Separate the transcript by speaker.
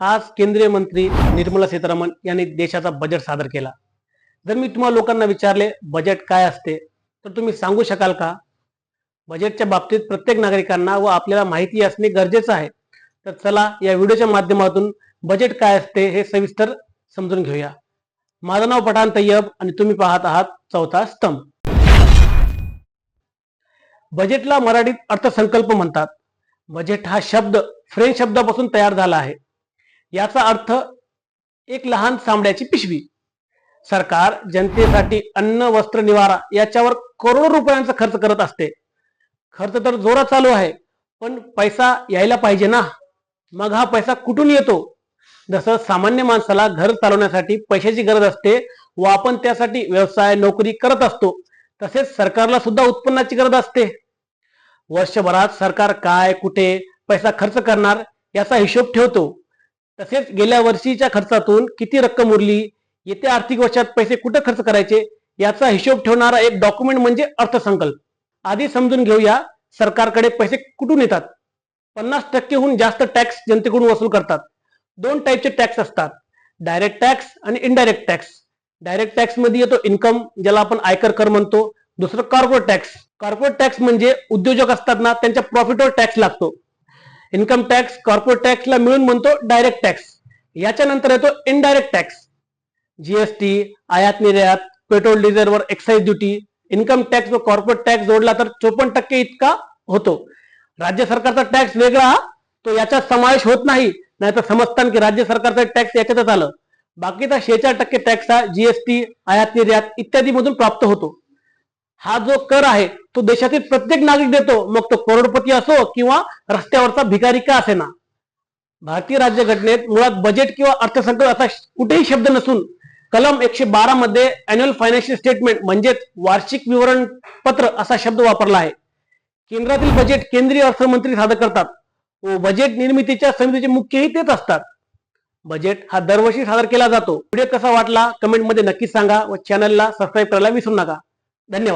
Speaker 1: आज केंद्रीय मंत्री निर्मला सीतारामन यांनी देशाचा बजेट सादर केला. जर मी तुम्हाला लोकांना विचारले बजेट काय असते? तर तुम्ही सांगू शकाल का? बजेटच्या बाबतीत प्रत्येक नागरिकांना व आपल्याला माहिती असणे गरजेचं आहे. तर चला या व्हिडिओच्या माध्यमातून बजेट काय असते हे सविस्तर समजून घेऊया. माझं नाव पठाण तय्यब आणि तुम्ही पाहत आहात चौथा स्तंभ. बजेटला मराठीत अर्थसंकल्प म्हणतात. बजेट हा शब्द फ्रेंच शब्दापासून तयार झाला आहे. याचा अर्थ एक लहान सांबड्याची पिशवी. सरकार जनतेसाठी अन्न वस्त्र निवारा याच्यावर करोडो रुपयांचा खर्च करत असते. खर्च तर जोरात चालू आहे पण पैसा यायला पाहिजे ना? मग हा पैसा कुठून येतो? जसं सामान्य माणसाला घर चालवण्यासाठी पैशाची गरज असते व आपण त्यासाठी व्यवसाय नोकरी करत असतो तसेच सरकारला सुद्धा उत्पन्नाची गरज असते. वर्षभरात सरकार काय कुठे पैसा खर्च करणार याचा हिशोब ठेवतो. तसेच गेल्या वर्षीच्या खर्चातून किती रक्कम उरली येत्या आर्थिक वर्षात पैसे कुठे खर्च करायचे याचा हिशोब ठेवणारा एक डॉक्युमेंट म्हणजे अर्थसंकल्प. आधी समजून घेऊया सरकारकडे पैसे कुठून येतात? पन्नास टक्केहून जास्त टॅक्स जनतेकडून वसूल करतात. दोन टाईपचे टॅक्स असतात. डायरेक्ट टॅक्स आणि इनडायरेक्ट टॅक्स डायरेक्ट टॅक्समध्ये येतो इन्कम ज्याला आपण आयकर कर म्हणतो. दुसरं कॉर्पोरेट टॅक्स कॉर्पोरेट टॅक्स म्हणजे उद्योजक असतात ना त्यांच्या प्रॉफिटवर टॅक्स लागतो. इन्कम टॅक्स कॉर्पोरेट टॅक्सला मिळून म्हणतो डायरेक्ट टॅक्स. याच्यानंतर येतो इनडायरेक्ट टॅक्स. जीएसटी आयात निर्यात पेट्रोल डिझेलवर एक्साईज ड्युटी इन्कम टॅक्स व कॉर्पोरेट टॅक्स जोडला तर चोपन्न टक्के इतका होतो. राज्य सरकारचा टॅक्स वेगळा तो याच्यात समावेश होत नाही. नाही तर समजताना की राज्य सरकारचा टॅक्स याच्यातच आलं. बाकीचा शेहेचाळ टक्के टॅक्स हा जीएसटी आयात निर्यात इत्यादी मधून प्राप्त होतो. हा जो कर आहे तो देशातील प्रत्येक नागरिक देतो. मग तो करोडपती असो किंवा रस्त्यावरचा भिकारी का असे ना भारतीय राज्यघटनेत मुळात बजेट किंवा अर्थसंकल्प असा कुठेही शब्द नसून कलम एकशे बारा मध्ये अॅन्युअल फायनान्शियल स्टेटमेंट म्हणजेच वार्षिक विवरण पत्र असा शब्द वापरला आहे. केंद्रातील बजेट केंद्रीय अर्थमंत्री सादर करतात. व बजेट निर्मितीच्या समितीचे मुख्यही तेच असतात. बजेट हा दरवर्षी सादर केला जातो. व्हिडिओ कसा वाटला कमेंटमध्ये सांगा व चॅनलला सबस्क्राईब करायला विसरू नका. धन्यवाद.